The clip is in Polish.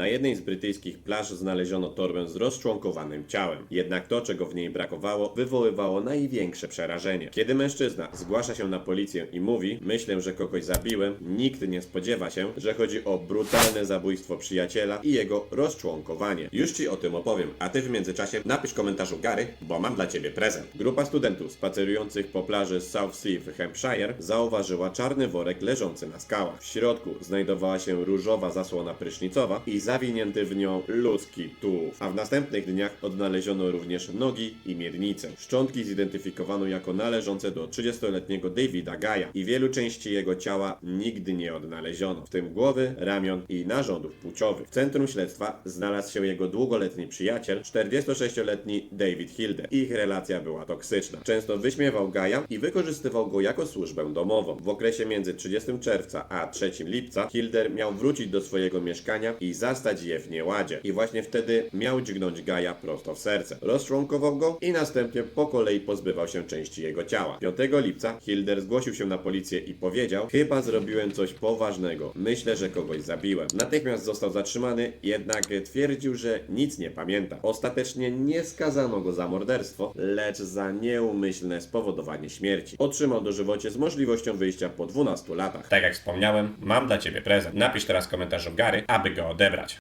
Na jednej z brytyjskich plaż znaleziono torbę z rozczłonkowanym ciałem. Jednak to, czego w niej brakowało, wywoływało największe przerażenie. Kiedy mężczyzna zgłasza się na policję i mówi: Myślę, że kogoś zabiłem, nikt nie spodziewa się, że chodzi o brutalne zabójstwo przyjaciela i jego rozczłonkowanie. Już ci o tym opowiem, a ty w międzyczasie napisz komentarzu Gary, bo mam dla ciebie prezent. Grupa studentów spacerujących po plaży South Sea w Hampshire zauważyła czarny worek leżący na skałach. W środku znajdowała się różowa zasłona prysznicowa i zawinięty w nią ludzki tułów. A w następnych dniach odnaleziono również nogi i miednicę. Szczątki zidentyfikowano jako należące do 30-letniego Davida Gaja i wielu części jego ciała nigdy nie odnaleziono, w tym głowy, ramion i narządów płciowych. W centrum śledztwa znalazł się jego długoletni przyjaciel, 46-letni David Hilde. Ich relacja była toksyczna. Często wyśmiewał Gaja i wykorzystywał go jako służbę domową. W okresie między 30 czerwca a 3 lipca Hilder miał wrócić do swojego mieszkania i zastać je w nieładzie. I właśnie wtedy miał dźgnąć Gaja prosto w serce. Rozczłonkował go i następnie po kolei pozbywał się części jego ciała. 5 lipca Hilder zgłosił się na policję i powiedział: Chyba zrobiłem coś poważnego. Myślę, że kogoś zabiłem. Natychmiast został zatrzymany, jednak twierdził, że nic nie pamięta. Ostatecznie nie skazano go za morderstwo, lecz za nieumyślne spowodowanie śmierci. Otrzymał dożywocie z możliwością wyjścia po 12 latach. Tak jak wspomniałem, mam dla ciebie prezent. Napisz teraz w komentarzu Gary, aby go odebrać.